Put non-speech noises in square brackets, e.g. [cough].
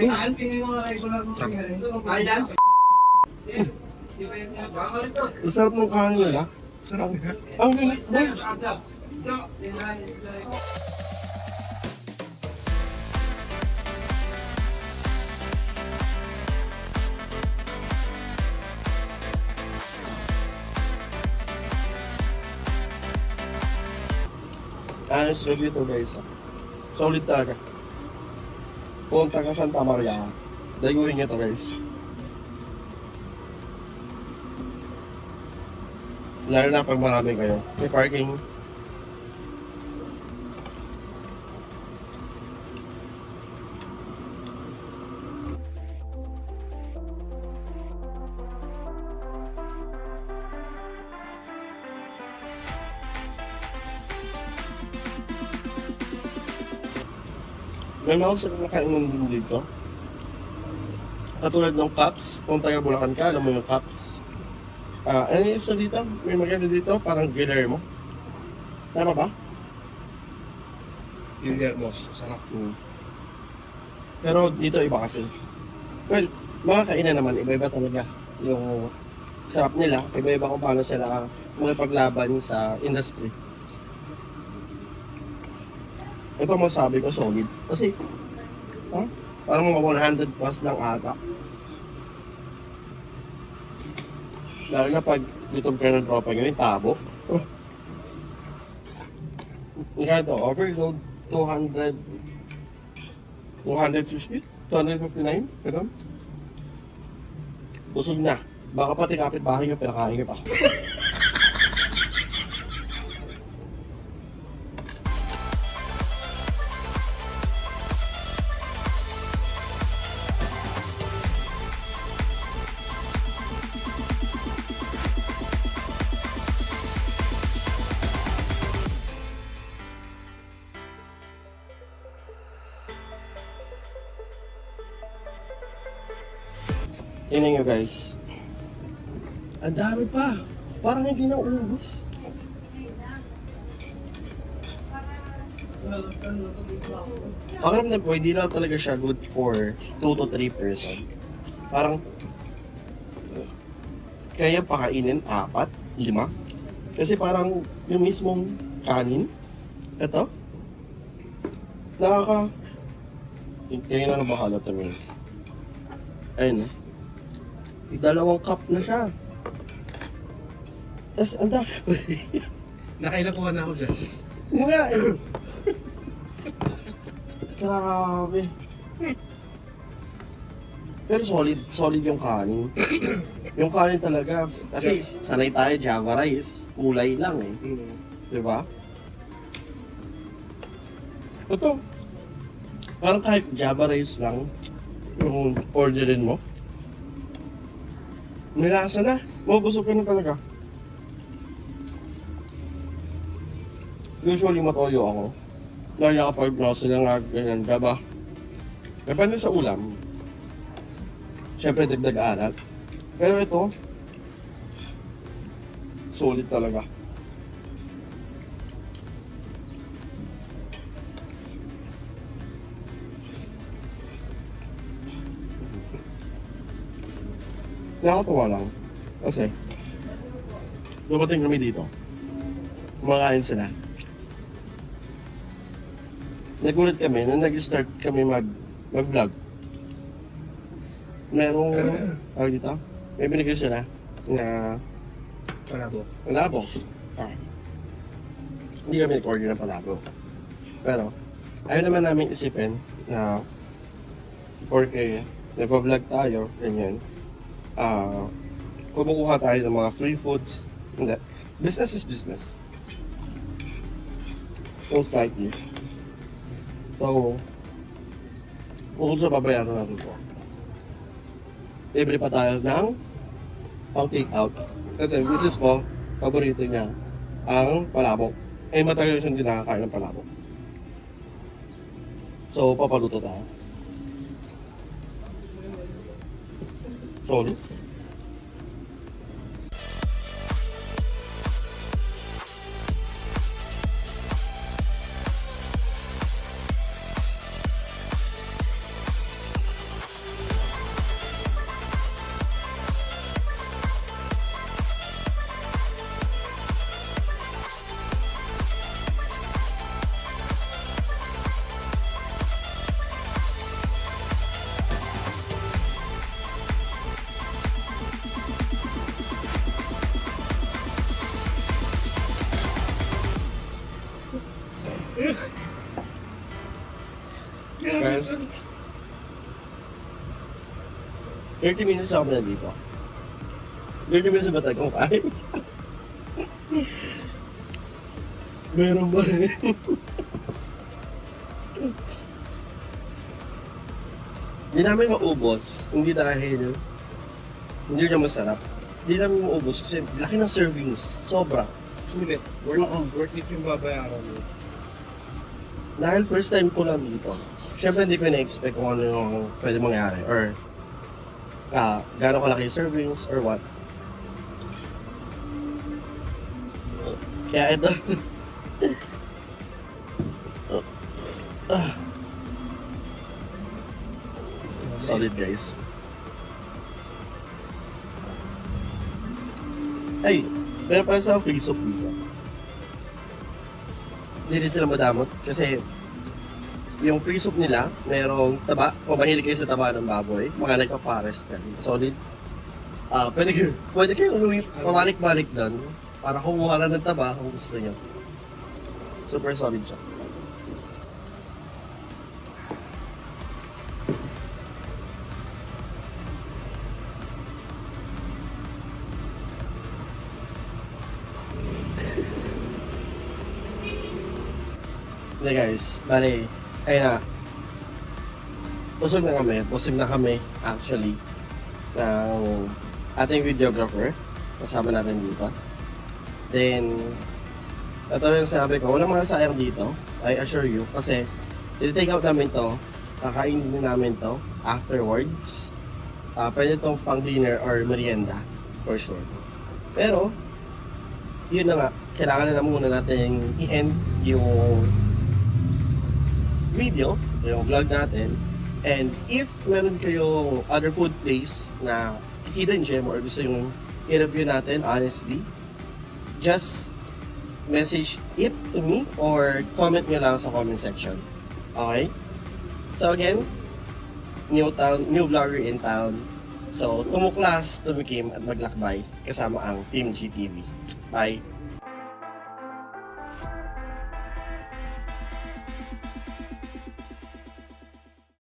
Ang sarap ng kanin nila. Sarap. Ang linis boys. Honest review to guys. Solid talaga. Punta ka Santa Maria. Dayuhin nyo to guys. Lalo na pag marami kayo. May parking. May mga sa nakainan din dito. Katulad ng Cups, kung taga Bulacan ka, alam mo yung Cups. Ah, ano yung isa dito? May maganda dito, parang Guillermo. Tama ba? Guillermo, sarap. Hmm. Pero dito iba kasi. Well, mga kainan naman, iba-iba talaga yung sarap nila. Iba-iba kung paano sila makipaglaban sa industry. Ito masabi ko solid. Kasi, ha? Parang mga 100 plus lang ata. Lalo na pag YouTube ka ng tropa nyo, yung tabo. Oh. Nga ito, overload 200 260? 259? Ganun? Busog na. Baka pati kapit-bahay nyo, pinakain nyo pa. [laughs] Yun nga guys. Ang dami pa. Parang hindi na ubus. Pakiramdam ko, hindi lang talaga siya good for 2 to 3 person. Parang, kaya pakainin apat, lima. Kasi parang yung mismong kanin, ito, nakaka, kaya na nabahala me. Ayun, oh. Dalawang cup na siya. Tapos, ang dami. [laughs] Nakailan po na ako dyan. Nga eh. Grabe. Pero solid, solid yung kanin. yung kanin talaga, kasi sanay tayo Java rice, kulay lang eh. Di ba? Ito, parang kahit Java rice lang, yung orderin mo, nilasa na. Mabusog ka na talaga. Usually matoyo ako. Dahil kapag nasa lang nga ganyan ka ba? Depende sa ulam. Siyempre dagdag alat. Pero ito, solid talaga. Nakakatuwa lang. Kasi, dumating kami dito. Kumakain sila. Nagulat kami nung nag-start kami mag mag-vlog. Merong, [clears throat] tawag dito, may binigay sila na Palabo. palabo. Ah. Hindi kami nag-order ng palabo. Pero, ayaw naman namin isipin na porque nag-vlog tayo, ganyan, ah, kumukuha tayo ng mga free foods. Hindi. Business is business. Most likely. So, sa babayaran natin po, libre pa tayo ng pang take out. Kasi business ko, paborito niya, ang palabok. Eh, matagal siyang hindi nakakain ng palabok. So, papaluto tayo. Solid. Guys, 30 minutes ako na dito. 30 minutes ba tayo kumain? [laughs] Meron ba rin? [laughs] Hindi namin maubos. Hindi dahil hindi na masarap. Hindi namin maubos kasi laki ng servings. Sobra. Sulit. Worth, worth it yung babayaran mo. Dahil first time ko lang dito. Siyempre hindi ko na-expect kung ano yung pwede mangyari. Or ah, gano'ng kalaki yung servings or what. Kaya ito. [laughs] Solid guys. Ay, pero pa sa free soup dito. Hindi rin sila madamot kasi yung free soup nila, merong taba. Kung mahilig kayo sa taba ng baboy, mga nagpapares ka. Solid. Ah, pwede kayo, pwede kayo umuwi, pabalik-balik doon para kumuha na ng taba kung gusto niyo. Super solid siya. Hindi guys, bali, ayun na. Busog na kami, busog na kami actually ng ating videographer. Kasama natin dito. Then, ito yung sabi ko, walang mga sayang dito, I assure you, kasi i-take out namin to, kakainin namin to afterwards. Ah, pwede tong pang dinner or merienda, for sure. Pero, yun na nga, kailangan na muna natin i-end yung video, yung vlog natin. And if meron kayong other food place na hidden gem or gusto yung i-review natin, honestly, just message it to me or comment nyo lang sa comment section. Okay? So again, new town, new vlogger in town. So, tumuklas, tumikim at maglakbay kasama ang Team GTV. Bye!